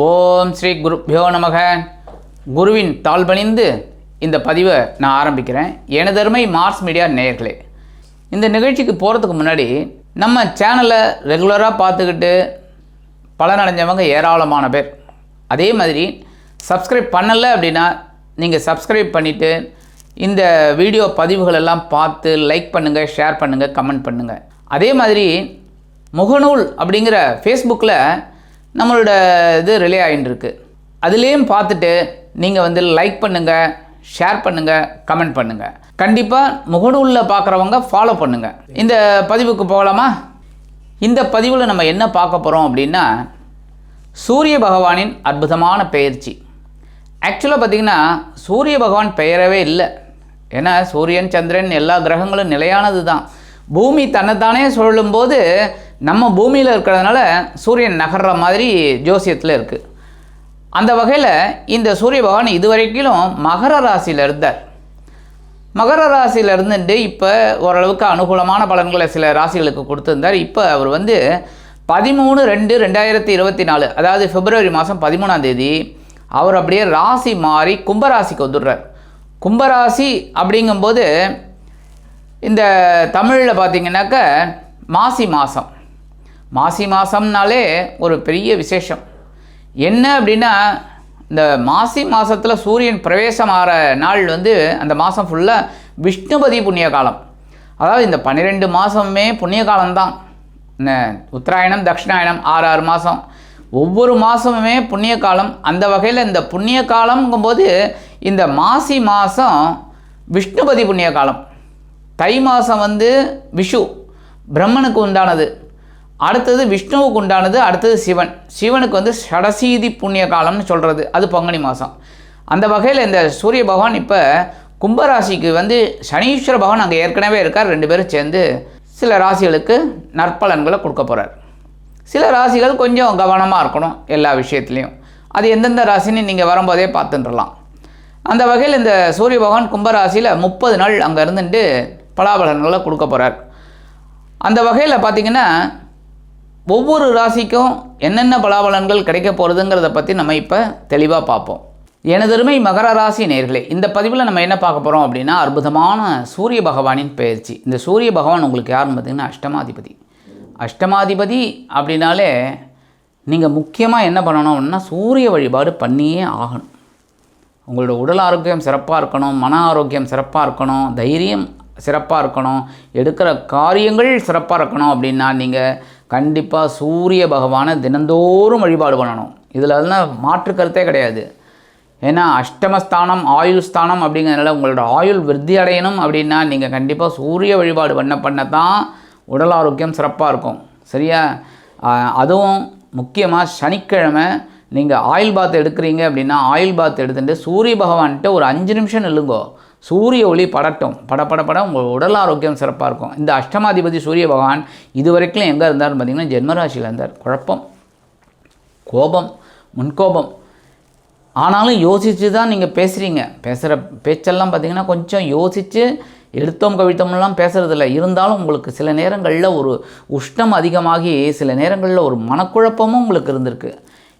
ஓம் ஸ்ரீ குருப்யோ நமக. குருவின் தாழ்பணிந்து இந்த பதிவை நான் ஆரம்பிக்கிறேன். எனதருமை மார்ஸ் மீடியா நேயர்களே இந்த நிகழ்ச்சிக்கு போகிறதுக்கு முன்னாடி நம்ம சேனலை ரெகுலராக பார்த்துக்கிட்டு பலனடைஞ்சவங்க ஏராளமான பேர். அதே மாதிரி சப்ஸ்கிரைப் பண்ணலை அப்படின்னா நீங்கள் சப்ஸ்கிரைப் பண்ணிவிட்டு இந்த வீடியோ பதிவுகள் எல்லாம் பார்த்து லைக் பண்ணுங்கள் ஷேர் பண்ணுங்கள் கமெண்ட் பண்ணுங்கள் அதே மாதிரி முகநூல் அப்படிங்கிற ஃபேஸ்புக்கில் நம்மளோட இது ரிலே ஆகிட்டுருக்கு அதுலேயும் பார்த்துட்டு நீங்கள் வந்து லைக் பண்ணுங்கள் ஷேர் பண்ணுங்கள் கமெண்ட் பண்ணுங்கள் கண்டிப்பாக முகநூலில் பார்க்குறவங்க ஃபாலோ பண்ணுங்கள் இந்த பதிவுக்கு போகலாமா? இந்த பதிவில் நம்ம என்ன பார்க்க போகிறோம் அப்படின்னா சூரிய பகவானின் அற்புதமான பெயர்ச்சி. ஆக்சுவலாக பார்த்திங்கன்னா சூரிய பகவான் பெயரவே இல்லை. ஏன்னா சூரியன் சந்திரன் எல்லா கிரகங்களும் நிலையானது தான் பூமி தன்னைத்தானே சொல்லும்போது நம்ம பூமியில் இருக்கிறதுனால சூரியன் நகர்ற மாதிரி ஜோசியத்தில் இருக்குது அந்த வகையில் இந்த சூரிய பகவான் இதுவரைக்கிலும் மகர ராசியில் இருந்தார். மகர ராசியில் இருந்துட்டு இப்போ ஓரளவுக்கு அனுகூலமான பலன்களை சில ராசிகளுக்கு கொடுத்துருந்தார். இப்போ அவர் வந்து பதிமூணு ரெண்டு ரெண்டாயிரத்தி இருபத்தி நாலு அதாவது பிப்ரவரி மாதம் பதிமூணாம் தேதி அவர் அப்படியே ராசி மாறி கும்பராசிக்கு வந்துடுறார். கும்பராசி அப்படிங்கும்போது இந்த தமிழில் பார்த்திங்கனாக்க மாசி மாதம் மாசி மாதம்னாலே ஒரு பெரிய விசேஷம். என்ன அப்படின்னா இந்த மாசி மாதத்தில் சூரியன் பிரவேசம் ஆகிற நாள் வந்து அந்த மாதம் ஃபுல்லாக விஷ்ணுபதி புண்ணிய காலம். அதாவது இந்த பன்னிரெண்டு மாதமுமே புண்ணிய காலம்தான் என்ன உத்தராயணம் தட்சிணாயணம் ஆறு ஆறு மாதம் ஒவ்வொரு மாதமுமே புண்ணிய காலம். அந்த வகையில் இந்த புண்ணிய காலம்ங்கும்போது இந்த மாசி மாதம் விஷ்ணுபதி புண்ணிய காலம். தை மாதம் வந்து விஷு பிரம்மனுக்கு உண்டானது. அடுத்தது விஷ்ணுவுக்கு உண்டானது அடுத்தது சிவன். சிவனுக்கு வந்து ஷடசீதி புண்ணிய காலம்னு சொல்கிறது அது பங்குனி மாதம் அந்த வகையில் இந்த சூரிய பகவான் இப்போ கும்பராசிக்கு வந்து சனீஸ்வர பகவான் அங்கே ஏற்கனவே இருக்கார். ரெண்டு பேரும் சேர்ந்து சில ராசிகளுக்கு நற்பலன்களை கொடுக்க போகிறார் சில ராசிகள் கொஞ்சம் கவனமாக இருக்கணும் எல்லா விஷயத்துலையும். அது எந்தெந்த ராசின்னு நீங்கள் வரும்போதே பார்த்துட்டுலாம் அந்த வகையில் இந்த சூரிய பகவான் கும்பராசியில் முப்பது நாள் அங்கே இருந்துட்டு பலாபலன்களை கொடுக்க போகிறார் அந்த வகையில் பார்த்திங்கன்னா ஒவ்வொரு ராசிக்கும் என்னென்ன பலாபலன்கள் கிடைக்க போகிறதுங்கிறத பற்றி நம்ம இப்போ தெளிவாக பார்ப்போம். எனதருமை மகர ராசி நேர்களே இந்த பதிவில் நம்ம என்ன பார்க்க போகிறோம் அப்படின்னா அற்புதமான சூரிய பகவானின் பயிற்சி. இந்த சூரிய பகவான் உங்களுக்கு யாருன்னு பார்த்தீங்கன்னா அஷ்டமாதிபதி. அஷ்டமாதிபதி அப்படின்னாலே நீங்கள் முக்கியமாக என்ன பண்ணணும் அப்படின்னா சூரிய வழிபாடு பண்ணியே ஆகணும். உங்களோட உடல் ஆரோக்கியம் சிறப்பாக இருக்கணும் மன ஆரோக்கியம் சிறப்பாக இருக்கணும் தைரியம் சிறப்பாக இருக்கணும் எடுக்கிற காரியங்கள் சிறப்பாக இருக்கணும் அப்படின்னா நீங்கள் கண்டிப்பாக சூரிய பகவானை தினந்தோறும் வழிபாடு பண்ணணும். இதில் அதெல்லாம் மாற்று கருத்தே கிடையாது. ஏன்னா அஷ்டமஸ்தானம் ஆயுள் ஸ்தானம் அப்படிங்கிறதுனால உங்களோட ஆயுள் விருத்தி அடையணும் அப்படின்னா நீங்கள் கண்டிப்பாக சூரிய வழிபாடு பண்ண பண்ண தான் உடல் ஆரோக்கியம் சிறப்பாக இருக்கும். சரியா? அதுவும் முக்கியமாக சனிக்கிழமை நீங்கள் ஆயில் பாத் எடுக்கிறீங்க அப்படின்னா ஆயில் பாத் எடுத்துட்டு சூரிய பகவான்கிட்ட ஒரு அஞ்சு நிமிஷம் நில்லுங்கோ. சூரிய ஒளி படட்டும். பட பட உங்கள் உடல் ஆரோக்கியம் சிறப்பாக இருக்கும். இந்த அஷ்டமாதிபதி சூரிய பகவான் இது வரைக்கும் எங்கே இருந்தார்னு பார்த்தீங்கன்னா ஜென்மராசியில் இருந்தார். குழப்பம் கோபம் முன்கோபம். ஆனாலும் யோசித்து தான் நீங்கள் பேசுகிறீங்க பேசுகிற பேச்செல்லாம் பார்த்தீங்கன்னா கொஞ்சம் யோசித்து எடுத்தோம் கவிழ்த்தோம்லாம் பேசுகிறதில்ல இருந்தாலும் உங்களுக்கு சில நேரங்களில் ஒரு உஷ்ணம் அதிகமாகி சில நேரங்களில் ஒரு மனக்குழப்பமும் உங்களுக்கு இருந்திருக்கு.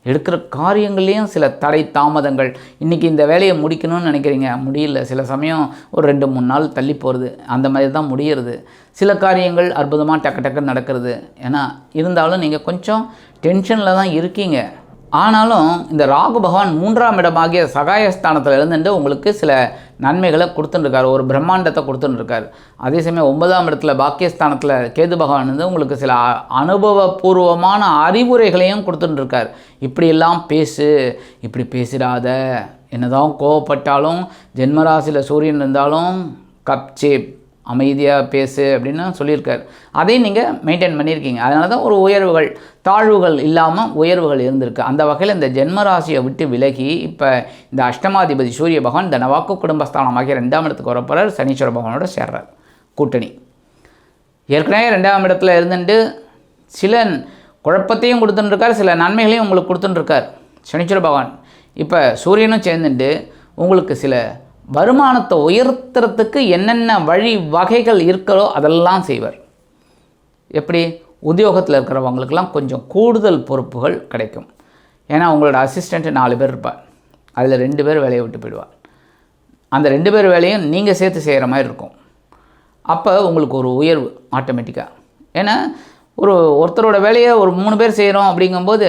எடுக்கிற காரியங்கள்லேயும் சில தடை தாமதங்கள். இன்றைக்கி இந்த வேலையை முடிக்கணும்னு நினைக்கிறீங்க? முடியல. சில சமயம் ஒரு ரெண்டு மூணு நாள் தள்ளி போகிறது அந்த மாதிரி தான் முடியறது. சில காரியங்கள் அற்புதமாக டக்கு டக்குன்னு நடக்கிறது. ஏன்னா இருந்தாலும் நீங்கள் கொஞ்சம் டென்ஷனில் தான் இருக்கீங்க. ஆனாலும் இந்த ராகு பகவான் மூன்றாம் இடமாகிய சகாயஸ்தானத்தில் இருந்துட்டு உங்களுக்கு சில நன்மைகளை கொடுத்துட்டுருக்காரு. ஒரு பிரம்மாண்டத்தை கொடுத்துட்டுருக்காரு. அதே சமயம் ஒன்பதாம் இடத்துல பாக்கியஸ்தானத்தில் கேது பகவான் வந்து உங்களுக்கு சில அ- அனுபவபூர்வமான அறிவுரைகளையும் கொடுத்துட்டுருக்கார். இப்படியெல்லாம் பேசு இப்படி பேசிடாத. என்னதான் கோவப்பட்டாலும் ஜென்மராசியில் சூரியன் இருந்தாலும் கப்சேப் அமைதியாக பேசு அப்படின்னு சொல்லியிருக்கார். அதையும் நீங்கள் மெயின்டைன் பண்ணியிருக்கீங்க. அதனால தான் ஒரு உயர்வுகள் தாழ்வுகள் இல்லாமல் உயர்வுகள் இருந்திருக்கு. அந்த வகையில் இந்த ஜென்மராசியை விட்டு விலகி இப்போ இந்த அஷ்டமாதிபதி சூரிய பகவான் இந்த நவாக்கு குடும்பஸ்தானமாகிய ரெண்டாம் இடத்துக்கு வரப்போகிறார் சனீஸ்வர பகவானோட சேர்றார். கூட்டணி. ஏற்கனவே ரெண்டாம் இடத்துல இருந்துட்டு சில குழப்பத்தையும் கொடுத்துட்டுருக்கார் சில நன்மைகளையும் உங்களுக்கு கொடுத்துட்டுருக்கார் சனீஸ்வர பகவான். இப்போ சூரியனும் சேர்ந்துட்டு உங்களுக்கு சில வருமானத்தை உயர்த்துறதுக்கு என்னென்ன வழி வகைகள் இருக்கிறோ அதெல்லாம் செய்வார். எப்படி? உத்தியோகத்தில் இருக்கிறவங்களுக்கெல்லாம் கொஞ்சம் கூடுதல் பொறுப்புகள் கிடைக்கும். ஏன்னா உங்களோட அசிஸ்டண்ட்டு நாலு பேர் இருப்பார். அதில் ரெண்டு பேர் வேலையை விட்டு போயிடுவார். அந்த ரெண்டு பேர் வேலையும் நீங்கள் சேர்த்து செய்கிற மாதிரி இருக்கும். அப்போ உங்களுக்கு ஒரு உயர்வு ஆட்டோமேட்டிக்காக ஏன்னா ஒரு ஒருத்தரோட வேலையை ஒரு மூணு பேர் செய்கிறோம் அப்படிங்கும்போது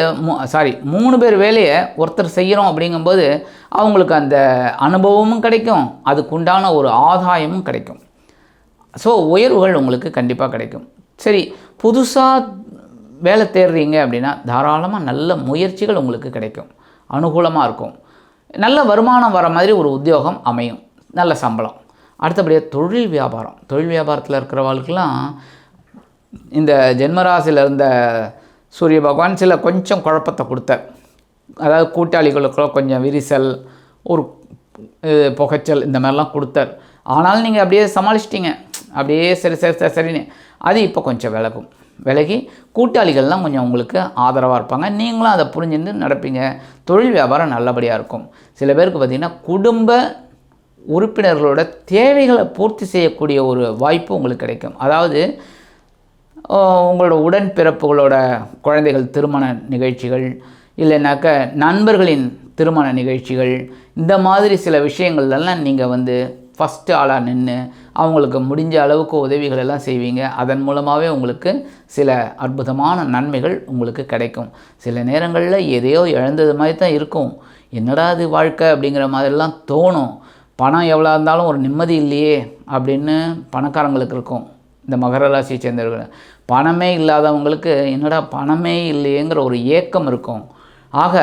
சாரி மூணு பேர் வேலையை ஒருத்தர் செய்கிறோம் அப்படிங்கும்போது அவங்களுக்கு அந்த அனுபவமும் கிடைக்கும் அதுக்குண்டான ஒரு ஆதாயமும் கிடைக்கும். ஸோ உயர்வுகள் உங்களுக்கு கண்டிப்பாக கிடைக்கும். சரி புதுசாக வேலை தேடுறீங்க அப்படின்னா தாராளமாக நல்ல முயற்சிகள் உங்களுக்கு கிடைக்கும். அனுகூலமாக இருக்கும். நல்ல வருமானம் வர மாதிரி ஒரு உத்தியோகம் அமையும். நல்ல சம்பளம். அடுத்தபடியாக தொழில் வியாபாரம். தொழில் வியாபாரத்தில் இருக்கிறவங்களுக்கெல்லாம் இந்த ஜென்மராசியில் இருந்த சூரிய பகவான் சில கொஞ்சம் குழப்பத்தை கொடுத்தார். அதாவது கூட்டாளிகளுக்குள்ள கொஞ்சம் விரிசல் ஒரு புகைச்சல் இந்த மாதிரிலாம் கொடுத்தார். ஆனாலும் நீங்கள் அப்படியே சமாளிச்சிட்டிங்க. அப்படியே சரி சரி சரி சரின்னு. அது இப்போ கொஞ்சம் விலகும். விலகி கூட்டாளிகள்லாம் கொஞ்சம் உங்களுக்கு ஆதரவாக இருப்பாங்க. நீங்களும் அதை புரிஞ்சுட்டு நடப்பீங்க. தொழில் வியாபாரம் நல்லபடியாக இருக்கும். சில பேருக்கு பார்த்திங்கன்னா குடும்ப உறுப்பினர்களோட தேவைகளை பூர்த்தி செய்யக்கூடிய ஒரு வாய்ப்பு உங்களுக்கு கிடைக்கும். அதாவது உங்களோட உடன்பிறப்புகளோட குழந்தைகள் திருமண நிகழ்ச்சிகள் இல்லைனாக்க நண்பர்களின் திருமண நிகழ்ச்சிகள் இந்த மாதிரி சில விஷயங்கள்லாம் நீங்கள் வந்து ஃபஸ்ட்டு ஆளாக நின்று அவங்களுக்கு முடிஞ்ச அளவுக்கு உதவிகள் எல்லாம் செய்வீங்க. அதன் மூலமாகவே உங்களுக்கு சில அற்புதமான நன்மைகள் உங்களுக்கு கிடைக்கும். சில நேரங்களில் எதையோ இழந்தது மாதிரி தான் இருக்கும். என்னடா இது வாழ்க்கை அப்படிங்கிற மாதிரிலாம் தோணும். பணம் எவ்வளோ இருந்தாலும் ஒரு நிம்மதி இல்லையே அப்படின்னு பணக்காரங்களுக்கு இருக்கும். இந்த மகர ராசியை சேர்ந்தவர்கள். பணமே இல்லாதவங்களுக்கு என்னடா பணமே இல்லையேங்கிற ஒரு ஏக்கம் இருக்கும். ஆக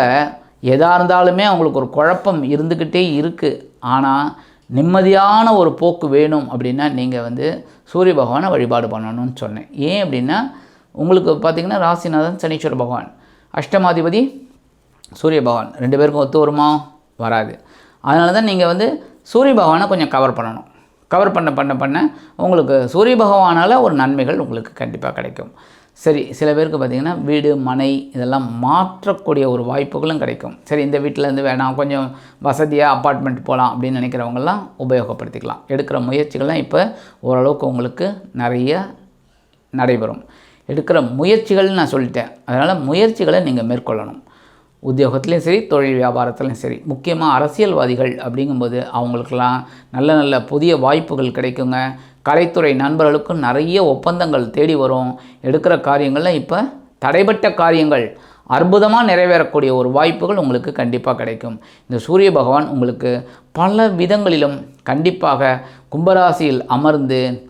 எதாக இருந்தாலுமே அவங்களுக்கு ஒரு குழப்பம் இருந்துக்கிட்டே இருக்குது ஆனால் நிம்மதியான ஒரு போக்கு வேணும் அப்படின்னா நீங்கள் வந்து சூரிய பகவானை வழிபாடு பண்ணணும்னு சொன்னேன். ஏன் அப்படின்னா உங்களுக்கு பார்த்திங்கன்னா ராசிநாதன் சனீஸ்வர பகவான். அஷ்டமாதிபதி சூரிய பகவான். ரெண்டு பேருக்கும் ஒத்து வருமா? வராது. அதனால தான் நீங்கள் வந்து சூரிய பகவானை கொஞ்சம் கவர் பண்ணணும். கவர் பண்ண பண்ண பண்ண உங்களுக்கு சூரிய பகவானால் ஒரு நன்மைகள் உங்களுக்கு கண்டிப்பாக கிடைக்கும். சரி சில பேருக்கு பார்த்திங்கன்னா வீடு மனை இதெல்லாம் மாற்றக்கூடிய ஒரு வாய்ப்புகளும் கிடைக்கும். சரி இந்த வீட்டில் இருந்து வேணாம் கொஞ்சம் வசதியாக அப்பார்ட்மெண்ட் போகலாம் அப்படின்னு நினைக்கிறவங்கெல்லாம் உபயோகப்படுத்திக்கலாம். எடுக்கிற முயற்சிகள்லாம் இப்போ ஓரளவுக்கு உங்களுக்கு நிறைய நடைபெறும். எடுக்கிற முயற்சிகள் நான் சொல்லிட்டேன். அதனால் முயற்சிகளை நீங்கள் மேற்கொள்ளணும். உத்தியோகத்துலேயும் சரி தொழில் வியாபாரத்துலையும் சரி. முக்கியமாக அரசியல்வாதிகள் அப்படிங்கும்போது அவங்களுக்கெல்லாம் நல்ல நல்ல புதிய வாய்ப்புகள் கிடைக்குங்க. கலைத்துறை நண்பர்களுக்கும் நிறைய ஒப்பந்தங்கள் தேடி வரும். எடுக்கிற காரியங்களில் இப்போ தடைப்பட்ட காரியங்கள் அற்புதமாக நிறைவேறக்கூடிய ஒரு வாய்ப்புகள் உங்களுக்கு கண்டிப்பாக கிடைக்கும். இந்த சூரிய பகவான் உங்களுக்கு பல விதங்களிலும் கண்டிப்பாக கும்பராசியில் அமர்ந்து